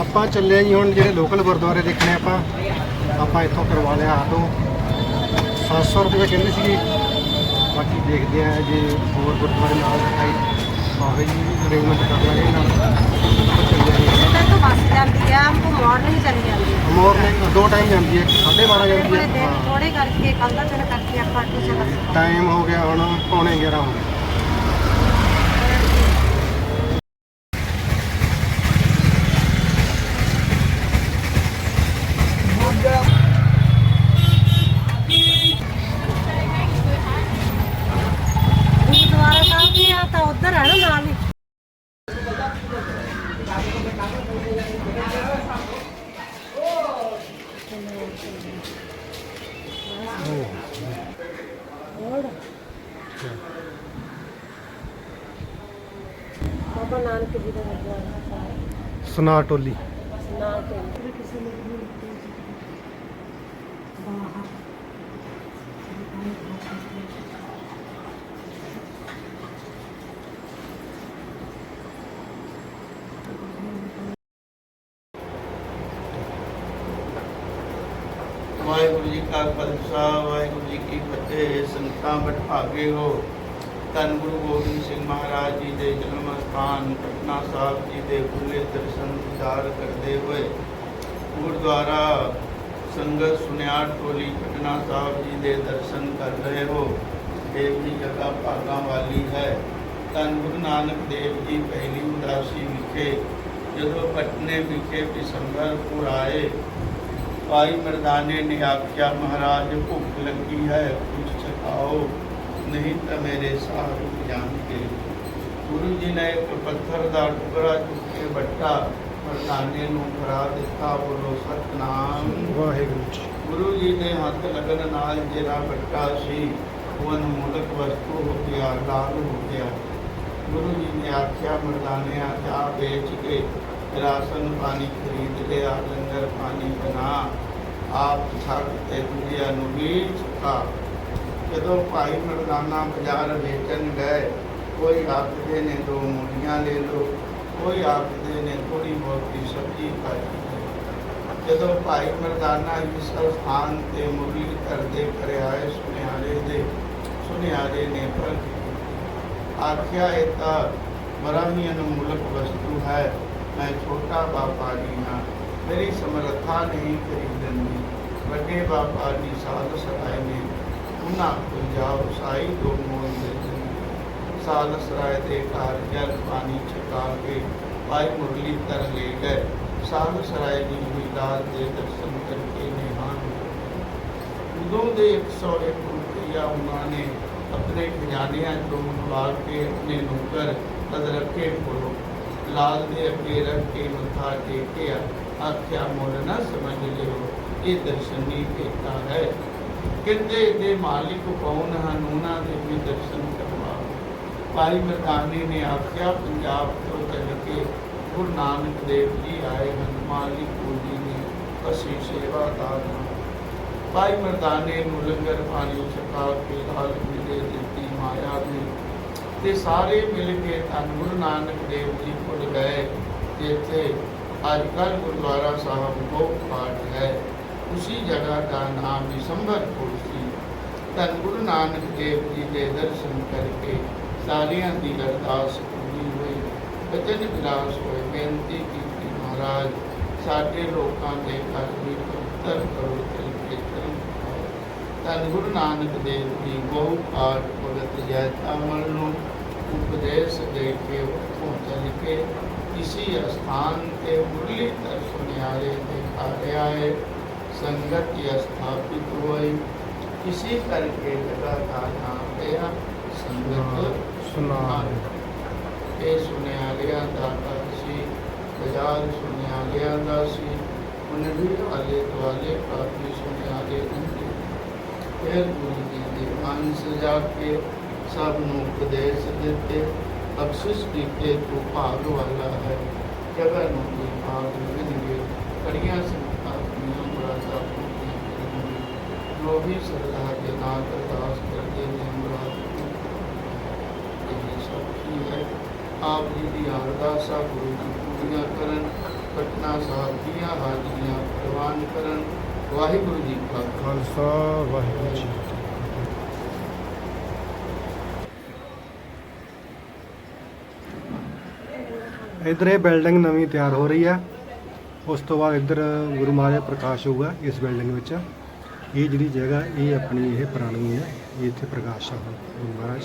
ਆਪਾਂ ਚੱਲੇ ਜੀ ਹੁਣ ਜਿਹੜੇ ਲੋਕਲ ਗੁਰਦੁਆਰੇ ਦੇਖਣੇ ਆਪਾਂ ਆਪਾਂ ਇੱਥੋਂ ਕਰਵਾ ਲਿਆ ਆਟੋ 700 ਰੁਪਏ ਕਹਿੰਦੇ ਸੀ ਬਾਕੀ ਦੇਖਦੇ ਆ ਜੇ ਹੋਰ ਗੁਰਦੁਆਰੇ ਨਾਲ ਦਿਖਾਈ ਆਵੇ ਜੀ ਅਰੇਂਜਮੈਂਟ ਕਰ ਲਾਂਗੇ ਨਾਲ। ਤਾਂ ਦੋ ਟਾਈਮ ਜਾਂਦੀ ਹੈ 12:30 ਜਾਂਦੀ ਹੈ ਥੋੜੇ ਕਰਕੇ ਕੱਲ ਦਾ ਦਿਨ ਕਰਕੇ ਆਪਾਂ ਟਿਊਸ਼ਨ ਟਾਈਮ ਹੋ। ਗਿਆ ਹੁਣ ਪੌਣੇ ਹੋ ਗਿਆ ਬਾਬਾ ਨਾਨਕ ਜੀ ਦਾ ਗੁਰਦੁਆਰਾ ਸਾਹਿਬ ਸਨਾ ਟੋਲੀ। ਨਾਲ ਤੇ ਵੀ ਕਿਸੇ ਨੇ ਵੀ ਬਾਹਰ। ਵਾਹਿਗੁਰੂ ਜੀ ਕਾ ਖਾਲਸਾ ਵਾਹਿਗੁਰੂ ਜੀ ਕੀ ਫਤਿਹ। ਸੰਤਾਂ ਬਠਾਗੇ ਹੋ। ਧੰਨ ਗੁਰੂ ਗੋਬਿੰਦ ਸਿੰਘ ਮਹਾਰਾਜ ਜੀ ਦੇ ਜਨਮ ਸਥਾਨ, ਪਟਨਾ ਸਾਹਿਬ ਜੀ ਦੇ ਪੂਰੇ ਦਰਸ਼ਨ ਦੀਦਾਰ ਕਰਦੇ ਹੋਏ ਗੁਰਦੁਆਰਾ ਸੰਗਤ ਸੁਨਿਆਰ ਟੋਲੀ, ਪਟਨਾ ਸਾਹਿਬ ਜੀ ਦੇ ਦਰਸ਼ਨ ਕਰ ਰਹੇ ਹੋ। ਦੇਵ ਵੀ ਜਗ੍ਹਾ ਭਾਗਾਂ ਵਾਲੀ ਹੈ। ਧੰਨ ਗੁਰੂ ਨਾਨਕ ਦੇਵ ਜੀ ਪਹਿਲੀ ਉਦਾਸੀ ਵਿਖੇ, ਜਦੋਂ ਪਟਨੇ ਵਿਖੇ ਦਸੰਬਰਪੁਰ ਆਏ, ਭਾਈ ਮਰਦਾਨੇ ਨੇ ਆਖਿਆ, ਮਹਾਰਾਜ, ਭੁੱਖ ਲੱਗੀ ਹੈ ਕੁਝ ਛਕਾਓ ਨਹੀਂ ਤਾਂ ਮੇਰੇ ਸਾਹ ਰੁਕ ਜਾਣਗੇ। ਗੁਰੂ ਜੀ ਨੇ ਇੱਕ ਪੱਥਰ ਦਾ ਟੁਕੜਾ ਚੁੱਕ ਕੇ ਵੱਟਾ ਮਰਦਾਨੇ ਨੂੰ ਫੜਾ ਦਿੱਤਾ ਬੋਲੋ ਸਤਨਾਮ। ਵਾਹਿਗੁਰੂ ਜੀ। ਗੁਰੂ ਜੀ ਦੇ ਹੱਥ ਲੱਗਣ ਨਾਲ ਜਿਹੜਾ ਵੱਟਾ ਸੀ ਉਹ ਅਨਮੋਲਕ ਵਸਤੂ ਹੋ ਗਿਆ ਲਾਲ ਹੋ ਗਿਆ। ਗੁਰੂ ਜੀ ਨੇ ਆਖਿਆ ਮਰਦਾਨਿਆਂ ਚਾਹ ਵੇਚ ਕੇ ਰਾਸ਼ਨ ਪਾਣੀ ਖਰੀਦ ਲਿਆ ਲੰਗਰ ਪਾਣੀ ਬਣਾ। ਆਪ ਛੱਡ ਤੇ ਦੁਨੀਆ ਨੂੰ ਵੀ ਛਕਾ ਜਦੋਂ ਭਾਈ ਮਰਦਾਨਾ ਬਾਜ਼ਾਰ ਵੇਚਣ ਗਏ, ਕੋਈ ਆਖਦੇ ਨੇ ਦੋ ਮੂਲੀਆਂ ਲੈ ਲਓ, ਕੋਈ ਆਖਦੇ ਨੇ ਥੋੜੀ ਬਹੁਤੀ ਸਬਜ਼ੀ ਖਾਈ। ਜਦੋਂ ਭਾਈ ਮਰਦਾਨਾ ਇਸ ਸਥਾਨ ਤੇ ਮੁਰਲੀ ਕਰਦੇ ਕਰੇ ਆਏ ਸੁਨਿਆਰੇ ਦੇ ਸੁਨਿਆਰੇ ਨੇ ਪ੍ਰਗਟ ਆਖਿਆ, ਇਹ ਤਾਂ ਬੜਾ ਹੀ ਅਨਮੋਲਕ ਵਸਤੂ ਹੈ, ਮੈਂ ਛੋਟਾ ਬਾਪਾ ਜੀ ਹਾਂ, ਮੇਰੀ ਸਮਰੱਥਾ ਨਹੀਂ ਖਰੀਦਣ ਦੀ ਵੱਡੇ ਬਾਪਾ ਜੀ ਸਾਧ ਸਰਾਏ ਨੇ ਉਹਨਾਂ ਪੰਜਾਬ ਸਾਈ ਦੋ ਮੋਲ ਦੇ ਦਿਨ ਸਰਾਏ ਦੇ ਘਰ ਜਲ ਪਾਣੀ ਛਕਾ ਕੇ ਭਾਈ ਮੁਰਲੀ ਤਰ ਲੈ ਗਏ। ਸਾਧ ਸਰਾਏ ਜੀ ਵੀ ਦੇ ਦਰਸ਼ਨ ਕਰਕੇ ਨਿਹਾਨ ਉਦੋਂ ਦੇ 101 ਰੁਪਇਆ ਉਹਨਾਂ ਨੇ ਆਪਣੇ ਖਜ਼ਾਨਿਆਂ ਚੋਂ ਮੰਗਵਾ ਕੇ ਆਪਣੇ ਨੌਕਰ ਤਦ ਕੋਲੋਂ ਲਾਲ ਦੇ ਅੱਗੇ ਰੱਖ ਕੇ ਮੱਥਾ ਟੇਕਿਆ, ਆਖਿਆ, ਮੁੱਲ ਨਾ ਸਮਝ ਲਿਓ, ਇਹ ਦਰਸ਼ਨੀ ਕੀਤਾ ਹੈ। ਕਿੰਦੇ ਦੇ ਮਾਲਿਕ ਕੌਣ ਹਨ, ਉਹਨਾਂ ਦੇ ਵੀ ਦਰਸ਼ਨ ਕਰਵਾਓ ਭਾਈ ਮਰਦਾਨੀ ਨੇ ਆਖਿਆ, ਪੰਜਾਬ ਤੋਂ ਚੱਲ ਕੇ ਗੁਰੂ ਨਾਨਕ ਦੇਵ ਜੀ ਆਏ ਹਨ, ਮਾਲਿਕ ਜੀ ਨੇ ਅਸੀਂ ਸੇਵਾਦਾਰ ਹਾਂ ਭਾਈ ਮਰਦਾਨੇ ਨੂੰ ਲੰਗਰ ਪਾਣੀ ਛਕਾ ਕੇ ਲਾਲ ਜੀ ਦਿੱਤੀ ਮਾਇਆ ਨੇ ਤੇ ਸਾਰੇ ਮਿਲ ਕੇ ਧੰਨ ਗੁਰੂ ਨਾਨਕ ਦੇਵ ਜੀ ਕੋਲ ਗਏ। ਜਿੱਥੇ ਅੱਜ ਕੱਲ੍ਹ ਗੁਰਦੁਆਰਾ ਸਾਹਿਬ ਬਹੁਤ ਪਾਠ ਹੈ। ਉਸੀ ਜਗ੍ਹਾ ਦਾ ਨਾਮ ਵਿਸੰਬਰਪੁਰ ਸੀ। ਧੰਨ ਗੁਰੂ ਨਾਨਕ ਦੇਵ ਜੀ ਦੇ ਦਰਸ਼ਨ ਕਰਕੇ ਸਾਰਿਆਂ ਦੀ ਅਰਦਾਸ ਪੂਰੀ ਹੋਈ ਬਚਨ ਵਿਲਾਸ ਹੋਏ ਬੇਨਤੀ ਕੀਤੀ, ਮਹਾਰਾਜ, ਸਾਡੇ ਲੋਕਾਂ ਦੇ ਘਰ ਵੀ ਪਵਿੱਤਰ ਕਰੋ ਤੇ ਕੀਰਤਨ ਧੰਨ ਗੁਰੂ ਨਾਨਕ ਦੇਵ ਜੀ, ਬਹੁ ਪਾਠ ਭਗਤ ਜੈ ਅਮਲ ਨੂੰ ਉਪਦੇਸ਼ ਦੇ ਕੇ ਉੱਥੋਂ ਚੱਲ ਕੇ ਇਸੀ ਸਥਾਨ ਤੇ ਮੁਰਲੀ ਤਰ ਸੁਨਿਆਰੇ ਦੇ ਘਰ ਆਏ। ਸੰਗਤ ਹੀ ਸਥਾਪਿਤ ਹੋਈ ਇਸੀ ਕਰਕੇ ਜਗ੍ਹਾ ਦਾ ਨਾਮ ਪਿਆ ਸੰਗਤ ਸੁਨਾਰ ਇਹ ਸੁਨਿਆਰਿਆਂ ਦਾ ਘਰ ਸੀ ਬਾਜ਼ਾਰ ਸੁਨਿਆਰਿਆਂ ਦਾ ਸੀ ਉਹਨੇ ਵੀ ਆਲੇ ਦੁਆਲੇ ਕਾਫੀ ਸੁਨਿਆਰੇ ਹੁੰਦੇ। ਫਿਰ ਗੁਰੂ ਜੀ ਦੇ ਮਨ ਸਜਾ ਕੇ ਸਭ ਨੂੰ ਉਪਦੇਸ਼ ਦਿੱਤੇ ਬਖਸ਼ਿਸ਼ ਕੀਤੇ ਤੂੰ ਭਾਗ ਵਾਲਾ ਹੈ ਜਗ੍ਹਾ ਨੂੰ ਵੀ ਭਾਗ ਮਿਲਣਗੇ ਕੜੀਆਂ ਸੰਤਾਂ ਦੀਆਂ ਮੁਰਾਦਾਂ ਪੂਰੀਆਂ ਕਰਨਗੇ ਜੋ ਵੀ ਸਰਦਾ ਦੇ ਨਾਲ ਅਰਦਾਸ ਕਰਦੇ ਨੇ ਮੁਰਾਦ ਇਹ ਸਭ ਹੈ? ਆਪ ਜੀ ਦੀ ਅਰਦਾਸਾਂ ਗੁਰੂ ਜੀ ਪੂਰੀਆਂ ਕਰਨ ਪਟਨਾ ਸਾਹਿਬ ਦੀਆਂ ਹਾਜ਼ਰੀਆਂ ਪ੍ਰਵਾਨ ਕਰਨ। ਵਾਹਿਗੁਰੂ ਜੀ ਕਾ ਖਾਲਸਾ, ਵਾਹਿਗੁਰੂ ਜੀ ਕੀ ਇਹ ਬਿਲਡਿੰਗ ਨਵੀਂ ਤਿਆਰ ਹੋ ਰਹੀ ਹੈ। ਉਸ ਤੋਂ ਬਾਅਦ ਇੱਧਰ ਗੁਰੂ ਮਹਾਰਾਜ ਪ੍ਰਕਾਸ਼ ਹੋਊਗਾ ਇਸ ਬਿਲਡਿੰਗ ਵਿੱਚ। ਇਹ ਜਿਹੜੀ ਜਗ੍ਹਾ ਇਹ ਆਪਣੀ ਇਹ ਪੁਰਾਣੀ ਹੈ ਇਹ ਇੱਥੇ ਪ੍ਰਕਾਸ਼ ਆ ਗੁਰੂ ਮਹਾਰਾਜ